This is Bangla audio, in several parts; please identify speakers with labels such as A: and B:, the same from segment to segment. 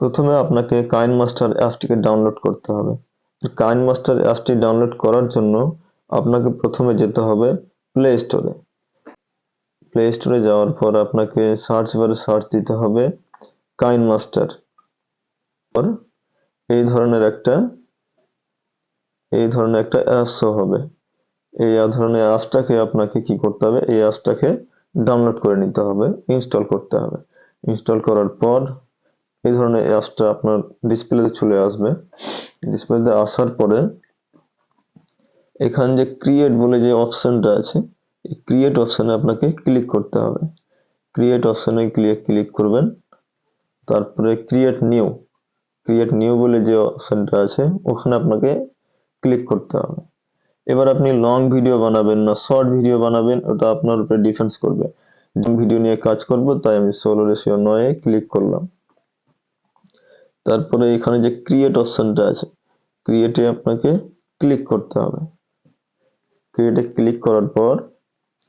A: প্রথমে আপনাকে কাইন মাস্টার অ্যাপটিকে ডাউনলোড করতে হবে। কাইন মাস্টার অ্যাপটি ডাউনলোড করার জন্য আপনাকে প্রথমে যেতে হবে প্লে স্টোরে প্লে স্টোরে যাওয়ার পর আপনাকে সার্চ বারে সার্চ দিতে হবে কাইন মাস্টার। এই ধরনের একটা, এই ধরনের একটা অ্যাপস শো হবে। এই ধরনের অ্যাপসটাকে আপনাকে কি করতে হবে? এই অ্যাপসটাকে ডাউনলোড করে নিতে হবে ইনস্টল করতে হবে। ইনস্টল করার পর এই ধরনের অ্যাপসটা আপনার ডিসপ্লেতে চলে আসবে। ডিসপ্লেতে আসার পরে এখানে যে ক্রিয়েট বলে যে অপশনটা আছে, এই ক্রিয়েট অপশানে আপনাকে ক্লিক করতে হবে। ক্রিয়েট অপশানে ক্লিক ক্লিক করবেন। তারপরে ক্রিয়েট নিউ ক্রিয়েট নিউ বলে যে অপশনটা আছে, ওখানে আপনাকে ক্লিক করতে হবে। এবার আপনি লং ভিডিও বানাবেন না শর্ট ভিডিও বানাবেন, ওটা আপনার উপরে ডিফেন্স করবে। ভিডিও নিয়ে কাজ করব, তাই আমি ষোলো রেশিও নয়ে ক্লিক করলাম। তারপরে এখানে যে ক্রিয়েট অপশনটা আছে ক্রিয়েটে আপনাকে ক্লিক করতে হবে। ক্রিয়েটে ক্লিক করার পর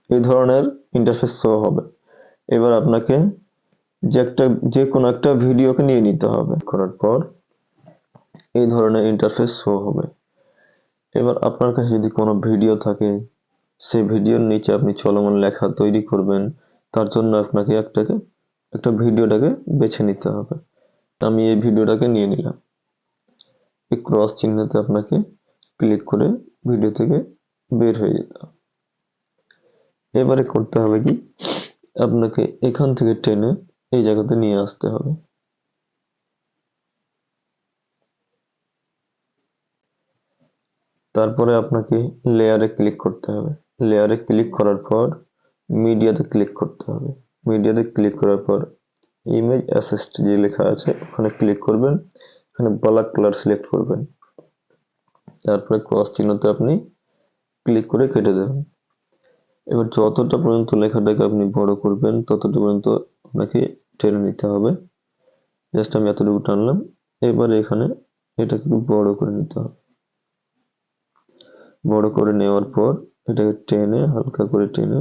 A: এই ধরনের ইন্টারফেস শো হবে। এবার আপনাকে যে একটা, যে কোনো একটা ভিডিওকে নিয়ে নিতে হবে। করার পর এই ধরনের ইন্টারফেস শো হবে। এবার আপনার কাছে যদি কোনো ভিডিও থাকে, সেই ভিডিওর নিচে আপনি চলমান লেখা তৈরি করবেন। তার জন্য আপনাকে একটাকে, একটা ভিডিওটাকে বেছে নিতে হবে। আমি এই ভিডিওটাকে নিয়ে নিলাম। এই ক্রস চিহ্নতে আপনাকে ক্লিক করে ভিডিও থেকে বের হয়ে যেতে এবারে করতে হবে কি? আপনাকে এখান থেকে টেনে এই জায়গাতে নিয়ে আসতে হবে। তারপরে আপনাকে লেয়ারে ক্লিক করতে হবে। লেয়ারে ক্লিক করার পর মিডিয়াতে ক্লিক করতে হবে। মিডিয়াতে ক্লিক করার পর ইমেজ অ্যাসেস্ট যে লেখা আছে, ওখানে ক্লিক করবেন, এখানে ব্ল্যাক কালার সিলেক্ট করবেন। তারপরে ক্রস চিহ্নতে আপনি ক্লিক করে কেটে দেবেন। এবার যতটা পর্যন্ত লেখাটাকে আপনি বড় করবেন, ততটা পর্যন্ত আপনাকে টেনে নিতে হবে। জাস্ট আমি এতটুকু টানলাম, এবার এখানে এটাকে একটু বড় করে নিতে হবে। বড় করে নেওয়ার পর এটাকে টেনে, হালকা করে টেনে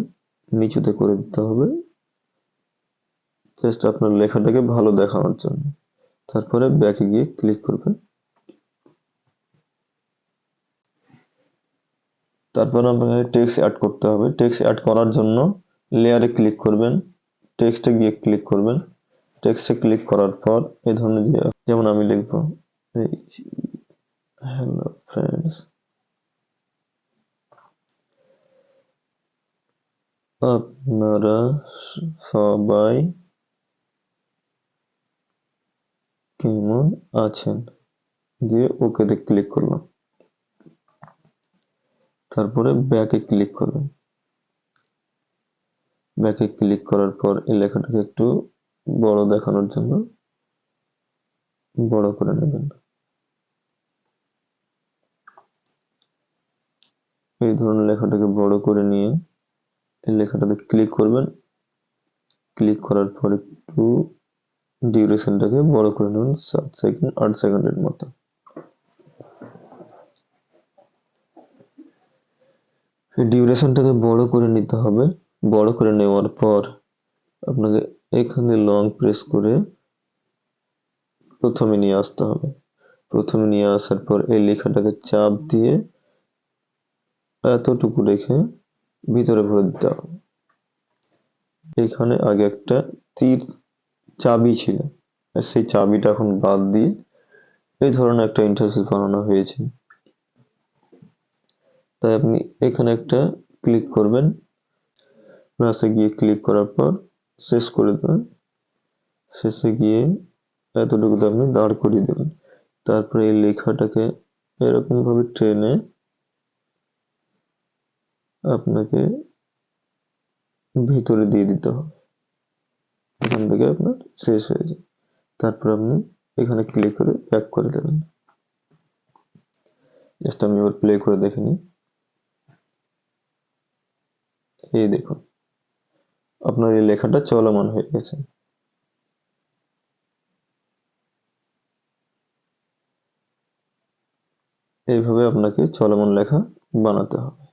A: নিচুতে করে দিতে হবে। জাস্ট আপনার লেখাটাকে ভালো দেখানোর জন্য। তারপরে ব্যাকে গিয়ে ক্লিক করবেন। তারপর আপনাকে টেক্সট অ্যাড করতে হবে। টেক্সট অ্যাড করার জন্য লেয়ারে ক্লিক করবেন। টেক্সটে গিয়ে ক্লিক করবেন। টেক্সটে ক্লিক করার পর এই ধরনের যেমন আমি লিখব হ্যালো ফ্রেন্ডস আপনারা সবাই কেমন আছেন? দিয়ে ওকেতে ক্লিক করলাম। তারপরে ব্যাকে ক্লিক করবেন ব্যাকে ক্লিক করার পর এই লেখাটাকে একটু বড় দেখানোর জন্য বড় করে নেবেন। এই ধরনের লেখাটাকে বড় করে নিয়ে এই লেখাটাতে ক্লিক করবেন। ক্লিক করার পর একটু ডিউরেশনটাকে বড় করে নেবেন সাত সেকেন্ড আট সেকেন্ডের মতো। ডিউরেশনটাকে বড় করে নিতে হবে। বড় করে নেওয়ার পর আপনাকে এখানে লং প্রেস করে প্রথমে নিয়ে আসতে হবে। প্রথমে নিয়ে আসার পর এই লেখাটাকে চাপ দিয়ে এতটুকু রেখে ভিতরে ভরে দিতে হবে। এখানে আগে একটা তীর চাবি ছিল। সেই চাবিটা এখন বাদ দিয়ে এই ধরনের একটা ইন্টারফেস বানানো হয়েছে। তাই আপনি এখানে একটা ক্লিক করবেন। প্লাসে গিয়ে ক্লিক করার পর শেষ করে দেবেন। শেষে গিয়ে এতটুকুতে আপনি দাঁড় করিয়ে দেবেন। তারপরে এই লেখাটাকে এরকম ভাবে ট্রেনে আপনাকে ভিতরে দিয়ে দিতে হবে। এখান থেকে আপনার শেষ হয়ে যায়। তারপর আপনি এখানে ক্লিক করে ব্যাক করে দেবেন। জাস্ট আমি এবার প্লে করে দেখে নিই। এই দেখুন, আপনার এই লেখাটা চলমান হয়ে গেছে। এইভাবে আপনাকে চলমান লেখা বানাতে হবে।